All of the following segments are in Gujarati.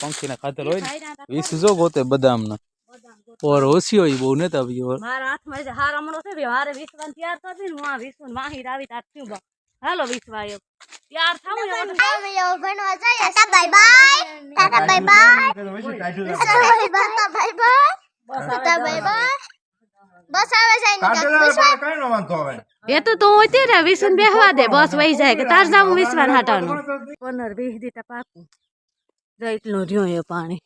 પંખીના ખાતર હોય ને વીસ જો ગોતે બદામના ઓર ઓછી હોય બહુ નતા આવી ઓર મારા હાથમાં જે હાર હમણો છે ભાઈ હારે વિસવાન તૈયાર થતી ને હું આ વિસવાન વાહી રાવી તાર થયું બા હાલો વિસવા તૈયાર થાવું ને એટલે tata bye bye tata bye bye tata bye bye tata bye bye bus આવે છે એ તો તું હોતી રે વિસન બેહવા દે બસ વહી જાય કે તાર જાવું પંદર વીસ દીટા પાકું એટલું રહ્યો એ પાણી.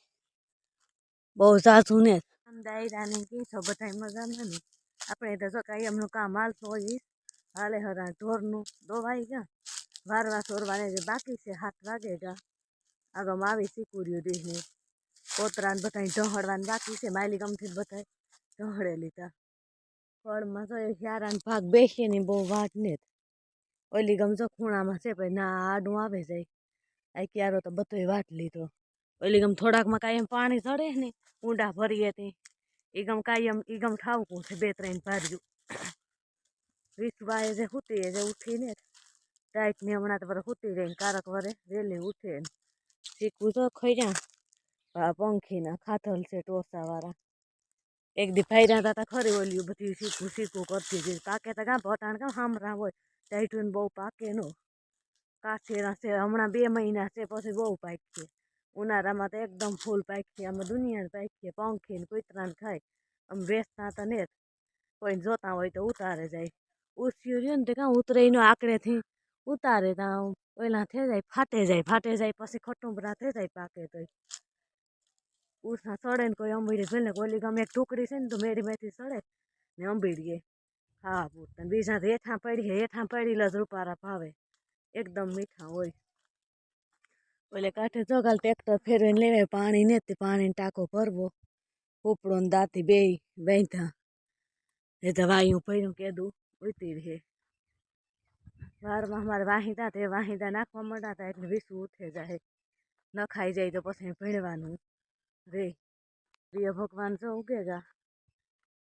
બહુ ઝાઝું ને. દાયરાને કી છો બધા મજામાં ને. આપણે તો જો કાંઈ એમનું કામ હાલતું હોય હાલે હરા ઢોરનું દોવાઈ ગયા. વારવા સોરવાને જે બાકી છે હાથ વાગે ગયા. આગળ આવી શીકુર્યું દેહને. કોતરાને બધા ઢહડવાનું બાકી છે, માયલી ગમથી બધા ઢહડે લીધા ફળમાં તો એ હ્યારાને ભાગ બેસીએ ને બહુ વાટ ને ઓલી ગમજો ખૂણામાં છે, ભાઈ ના આડું આવે જાય. આ ક્યારો તો બધોય વાટ લીધો. ઓલી ગમ થોડાકમાં કાંઈ એમ પાણી ચડે ને ઊંડા ભરીએ તે. એ ગમ કાંઈ એમ એ ગમ ઠાવકું છે, બે ત્રણ ભાર્યું. વિશ્વાએ જે હુતી જે ઉઠીને ટાઈટ ને હમણાં તો બધા હુતી રહીને કારક વરે વહેલી ઉઠે ને. શીખવું તો ખોઈ આ પંખીના ખાથલ છે ટોસાવાળા એક દી ફાયરા હતા તા ખરી ઓલ્યું બધી શીખું શીખું કરતી હતી. પાકે તો કાં ભટાણ કાં હામરા હોય. ટાઈટું બહુ પાકે નો. કાચેરા છે, હમણાં બે મહિના છે, પછી બહુ પાકીએ ઉનાળામાં તો એકદમ ફૂલ પાકીએ અમે દુનિયાને પાકીએ પંખી ને કૂતરાને ખાય. આમ વેચતા હતા ને. કોઈને જોતા હોય તો ઉતારે જાય. ઉસ્યું રહ્યું ને તે કાં ઉતરે એનો આકડેથી ઉતારે ત્યાં ઓલા થઈ જાય, ફાટે જાય ફાટે જાય, પછી ખટુંબરા થઈ જાય પાકે તો ઉસના સડે ને કોઈ અંબીડી ભલે ઓલી ગમે એક ટુકડી છે ને તો મેરી મેથી સડે ને અંબીડીએ હા પૂરતા બીજા હેઠા પડી હેઠા પડી જ રૂપારા ભાવે. એકદમ મીઠા હોય. ઓલે કાંઠે જો કાલ ટ્રેક્ટર ફેરવીને લેવાય પાણી ને તે પાણીનો ટાંકો ભરવો. ઉપડો ને દાંતી બે બાંધ્યા. એ તો વાયું ભર્યું કેદું ઉતી રહે. વારમાં અમારે વાહિંદા તે વાહિંદા નાખવા માંડાતા એટલે વિસું ઉઠે જાય નખાઈ જાય તો પછી ભણવાનું. રે, પ્રિય ભગવાન જો ઉગેગા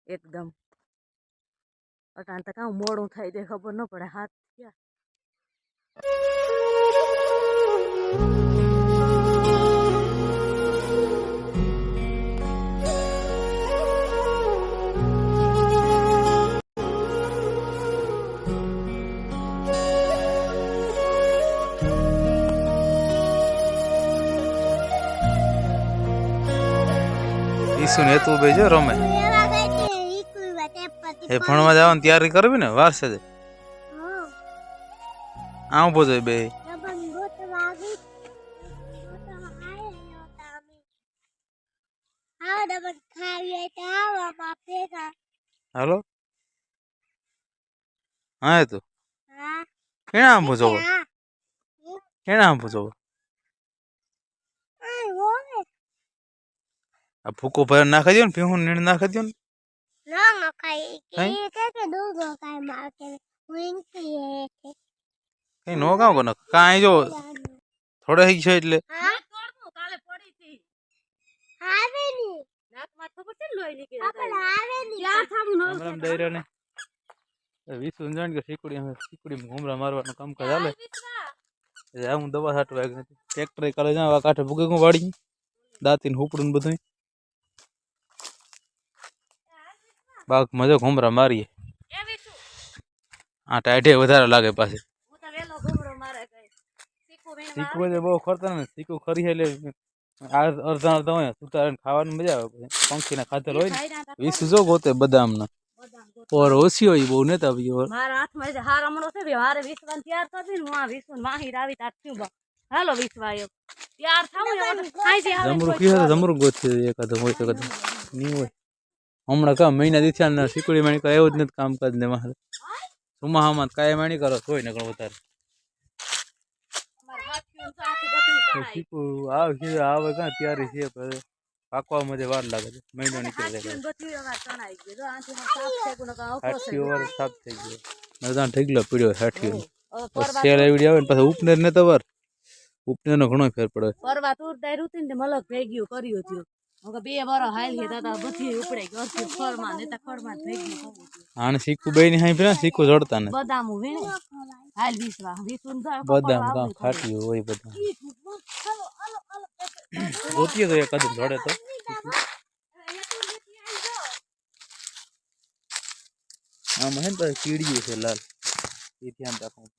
એકદમ. અટાણ તો કાં મોડું થાય તે ખબર ન પડે, હાથ ક્યાં ઈસુ ને તું બે જો રમે લેવા ગઈ હતી ઈકુઈ વાતે પતિ એ ભણવા જવાની તૈયારી કરવી ને વારસે તો આવો જોઈ બે. હાલો? હા એ તો. કેણા આંબો જોવો કેણા આંબો જોવો આ ભૂકો ભર નાખી દો ને ભીહું નીણ નાખી દો ને. ના હે? કે કે દૂધો કાઈ માર કે હે કે કઈ નો કામ કોને કાંઈ જો થોડે થઈ છે એટલે. હા? કાલે પડી હતી. આવે ની નાકમાં ખબર છે ને લોહી નીકળી આપણે આવે ની ક્યાં થાવું રામ રામ ડાયરા ને વીસ જાણ કે શીકડી અમે શીકડી ઘૂમરા મારવાનું કામ કાજ હાલે. એટલે હું દવા છાંટવા આવી નથી. ટ્રેક્ટર કરે જાવ આ કાંઠે ભૂગે હું વાળી દાંતીને હુપડું ને બધું બાગ મજો ઘૂમરા મારીએ. એવી શું આ ટાઈટે વધારે લાગે પાછી હું તો વેલો ઘૂમરો મારે ગઈ શીખું વીણવા શીખવું છે બહુ ખરતા ને શીખવું ખરી છે એટલે અડધા અડધા હોય સુતારે ખાવાની મજા આવે. પંખીના ખાતર હોય ને વીસ જો ગોતે બદામના. ઓર ઓછી હોય બહુ નતા આવી ઓર. મારા હાથમાં જે હાર હમણો છે ભાઈ હારે વિશ્વાન તૈયાર ને હું આ વિસવાન વાહી રાવી તાર થયું બા. હાલો વિશ્વાયો તૈયાર થાવું ને એટલે ખાઈ જાય જમરૂ કીધું જમરૂ ગોતે એકાદું હોય તો કદું ની હોય. હમણાં કા મહિના દીથ્યા ને શીકડી માણી કરે એવું જ નથી કામકાજ ને મારે સુમાહામાં કાંઈ માણી કરો તોય ને વધારે. શીકું આવે છે આવે કાં તૈયારી છે પણ પાકવામાં જે વાર લાગે છે મહિનો નીકળી જાય. સાઠી ઓવર સાફ થઈ ગયો. નજાણ ઠેકલો પીડ્યો સાઠી પછી શેર આવી આવે ને પાછા ઉપનેર ને તવર ઉપનેર નો ઘણો ફેર પડે. પરવા તુર દાય રૂતી મલક ભેગ્યું કર્યું હતું. હવે બે વરો હાલ હે દાદા બધી ઉપડે ગરથી ખળમાં ને તા ખળમાં જ ભેગ્યું આને શીખું બે ની હાઈ પેલા શીખું જડતા ને બદામું વીણે. હાલ વિસવા તો બદામ કાં ખાટી હોય બધા ગોતીએ તો એક કદમ જોડે તો. આમાં હે ને પાછી છે લાલ. એ ધ્યાન રાખવું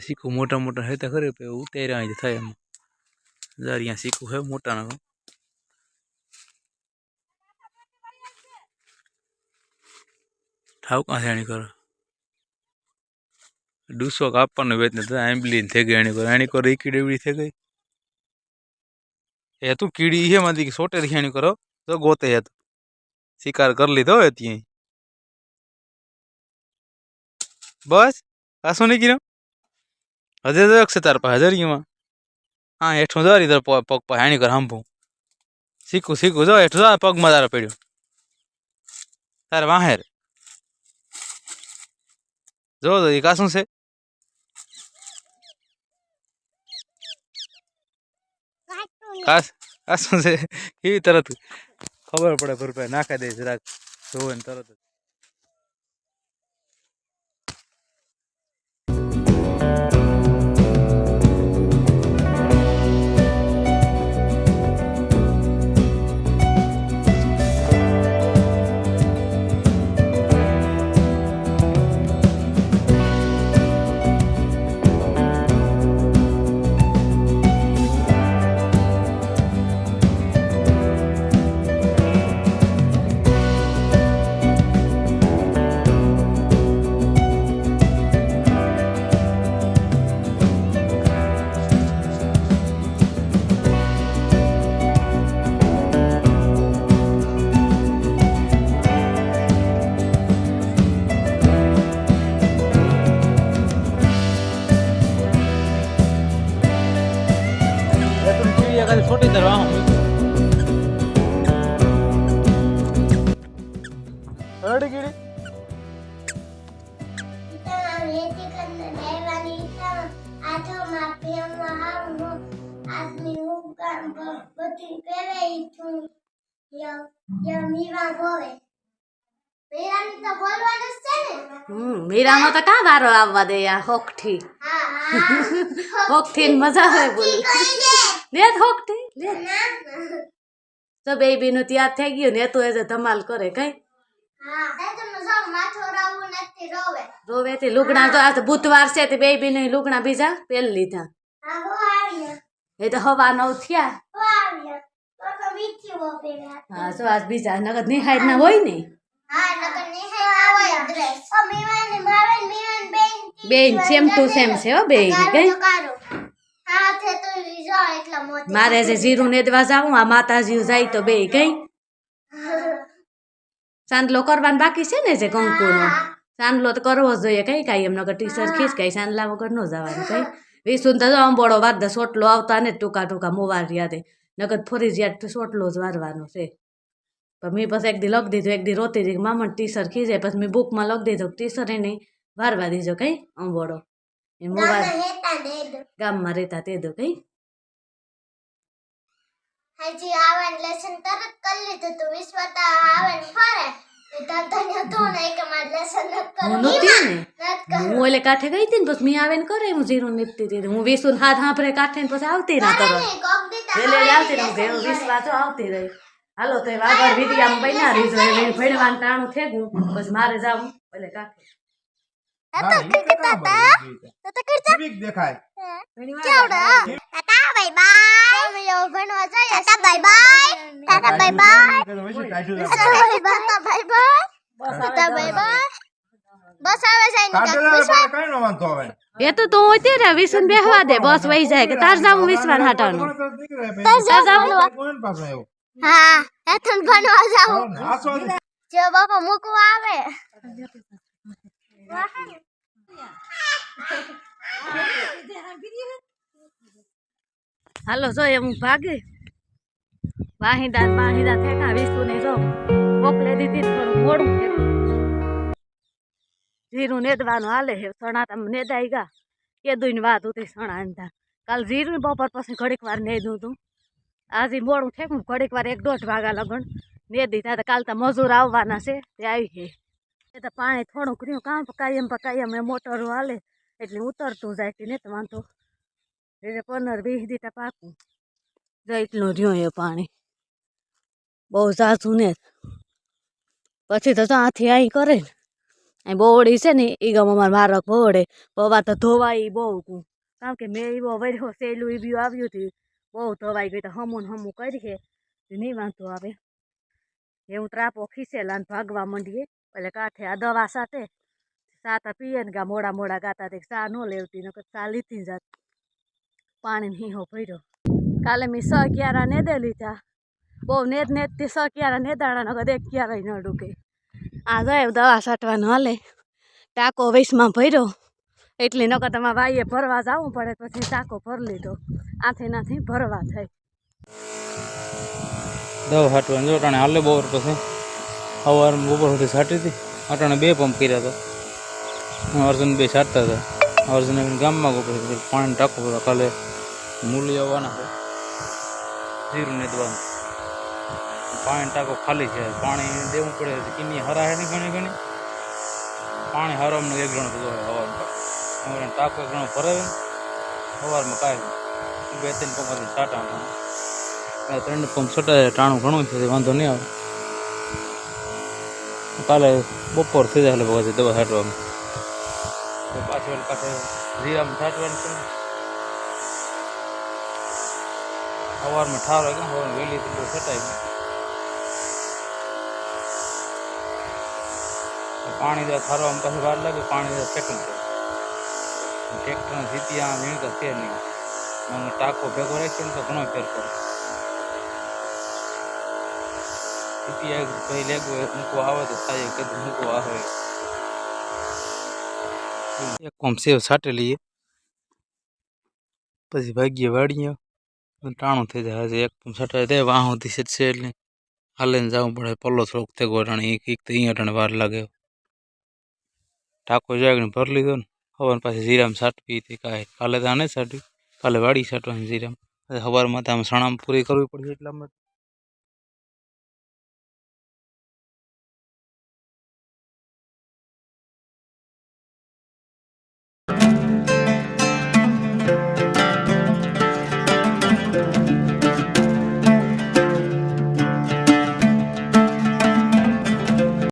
શીખું મોટા મોટા હેતા તો ખરે ઉતાર્યા થાય એમ. જરા અહીંયા શીખું હે મોટા ના ઠાવ કાંસે એની કરો ડૂસો કાપવાનો વેચ ને એમ્બલીન થઈ ગઈ એની કરો એની કરો એ કીડી એવડી થઈ ગઈ એ તું કીડી છે માંથી સોટે થી એની કરો તો ગોતે હે તું શિકાર કરી લીધો હોય ત્યાં બસ કાશું નહીં કીધું હજે તો છે તાર પાસે હજારીમાં હા હેઠું એઠું તાર પગ પાસે એની કર હાંભું. શીખું શીખું. જો હેઠું જા પગમાં તારા પડ્યું. તારે વાહેર જો તો એ કાશું છે? કાશું છે? એવી તરત? ખબર પડે ભરપાઈ. નાખી દઈશ જરાક. જોવે તરત રડી કીડી? મીરામાં તો કાં વારો આવવા દે હોકઠી હોકઠી મજા આવે બોલી. લે હોકઠી લે. તો બેબી નું તૈયાર થઈ ગયું ને તું એ ધમાલ કરે કઈ? રોવે થી લુગડા તો આજ બુધવાર છે તે બેબી ને લુગડા બીજા પેલ લીધા. એ તો હવા નવ થયા. હા શું આજ બીજા નગદ નિહાય ના? હોય ને બેન સેમ ટુ સેમ છે હો બે કઈ? મારે જે જીરું નેદવા જાવું આ માતાજી જાય તો બે કઈ? ચાંદલો કરવાનો બાકી છે ને જે કંકુનો? સાંદલો તો કરવો જ જોઈએ. કઈ કાંઈ એમ નગર ટી શર્ટ ખીચ કઈ સાંદલા વગર ન જવાનું કઈ. વિસુન તો અંબોળો વાદ સોટલો આવતા ને ટૂંકા ટૂંકા મોવાર યાદે. નગર ફરી જ્યાં સોટલો જ વારવાનો છે. પણ મેં પછી એક દી લખ દીધું એક દી રોતી દીધી મામણ ટી શર્ટ ખીચે પછી મેં બુકમાં લખ દીધું ટી શર્ટ એને વારવા દીધો કઈ અંબોળો એ મોવાર ગામમાં રહેતા તે દો કઈ. હજી આવન લેસન તરત કરી લીધું તું. વિશ્વતા આવન ફરે. હું કાંઠે ગઈ હતી ને પછી મેં આવે ને કરે હું જીરું નીપતી હતી. હું વિસુન હાથ હાંભરે કાંઠે ને પછી આવતી ના કરવું વેલે આવતી રહું વીસ આવતી રહી. હાલો તો એ આગળ વિડીયામાં બન્યા રહીજો એ ભણવાનું ટાણું થેગું. પછી મારે જાવું એટલે કાંઠે. દેખાય. Tata bye bye. ભણવા જઈએ tata bye bye. Tata bye bye tata bye bye. Tata bye bye. Bus આવે છે એની કાંઈ નો વાંધો હવે એ તો તું હોતી રે વિસુન બેહવા દે બસ વહી જાય કે તાર જાવું વિસવાન હાટાનું. કોણ પાસે આવ્યો? હા એથન ભણવા જાવ જો બાપા મૂકવા આવે. હાલો, જો એમ ભાગે. વાહિદા વાહિદા થેકા વિસુ ને જો મોકલે દીધી થોડું મોડું થયું જીરું નેદવાનું હાલે હે, સણા તમે નેદાઈ ગા. કેદું વાત હતી સણા અંધા. કાલ જીરું બપોર પછી ઘડીક વાર નેદું તું. આજે મોડું થેકું ઘડીક વાર એક દોઢ વાગા લગણ નેદી તો કાલ તો મજૂર આવવાના છે, તે આવી ગઈ એ તો પાણી થોડુંક રહ્યું, કામ કાયમ કાયમ એ મોટરો હાલે. એટલે ઉતરતું જાય કે નહીં વાંધો. એટલે પંદર વીસ દીટા પાકું. જો એટલું રહ્યું એ પાણી. બહુ ઝાઝું ને. પછી તો ત્યાંથી અહીં કરે ને. અહીં બોવડી છે ને એ ગમ અમારે મારક બોવડે. પવા તો ધોવાય બહુ કું. કારણ કે મેં એવો વર્યો સહેલું એ બી આવ્યું હતું બહુ ધોવાઈ ગઈ તો હમું હમું કરી છે નહીં વાંધો આવે. એવું ત્રાપો ખીસેલા ભાગવા માંડીએ. એટલે કાંઠે આ દવા સાથે સાતા પીએ ને ગા મોડા મોડા ગાતા તે ચા ન લેવતી, નકર ચા લીધી જાત. પાણી હીહો ભર્યો. કાલે મેં સ ક્યારા ને દે લીધા. બહુ નેદ તે સ ક્યારા ને નેદાણા નગર એક ક્યારાય ન ડૂકે આ જાય દવા છાંટવાનું હાલે. ટાકો વૈસમાં ભર્યો. એટલી નકર તમારે ભાઈએ ભરવા જવું પડે, પછી ટાકો ભરી લીધો. આથી નાથી ભરવા થાય. દવા છાંટવાની જો હાલે બહુ પછી. સવાર બપોર સુધી છાંટી હતી. અટાણે બે પંપ કર્યા હતા. અર્જુન બે છાંટતા હતા. અર્જુન ગામમાં ગોપર પાણી ટાંકો ભરવા કાલે મૂલી આવવાના છે જીરું ને દવાનું. પાણી ટાંકો ખાલી છે. પાણી દેવું પડે કિની હરા હે ને ઘણી ઘણી. પાણી હરામને એક ગણું બધું હોય હવારમાં. ટાંકો એક ગણો ભરાવે સવારમાં કાંઈ બે ત્રણ પંપ છાંટા ત્રણ પંપ છટાય ટાણું ઘણું છે. વાંધો નહીં આવે. કાલે બપોર થઈ જાય એટલે પછી દવા છાંટવામાં. પાછળ કાંઠે જીરામાં છાંટવાનું છે. સવારમાં ઠાર હોય સવારમાં વહેલી બહુ છટાય. પાણી જ્યાં ઠારવામાં પાછી વાર લાગે, પાણી જ્યાં પડે ટ્રેક્ટરના સીધી આ વીણતા છે નહીં. ટાંકો ભેગો રાખીએ ને તો ઘણો ફેર પડે. એક ભાઈ લેગો મૂકવો આવે તો થાય કદી મૂકવો આવે એક કોમ સેવ છાંટી લઈએ પછી ભાગીએ વાળીએ ટાણું થઈ જાય હજી એક પંપ છટાય દે વાહોથી છે છે એટલે હાલે ને જવું પડે પલ્લો થોડોક તે ગોટાણી એક એક તો અહીંયા અટાણે વાર લાગે ટાંકો જાગને ભરી લીધો ને હવાર પાછી જીરામાં છાંટવી હતી કાંઈ કાલે તો આને છાંટી કાલે વાડી છાંટવાની જીરામાં હવે સવારમાં તો આમ સણામાં પૂરી કરવી પડશે એટલા માટે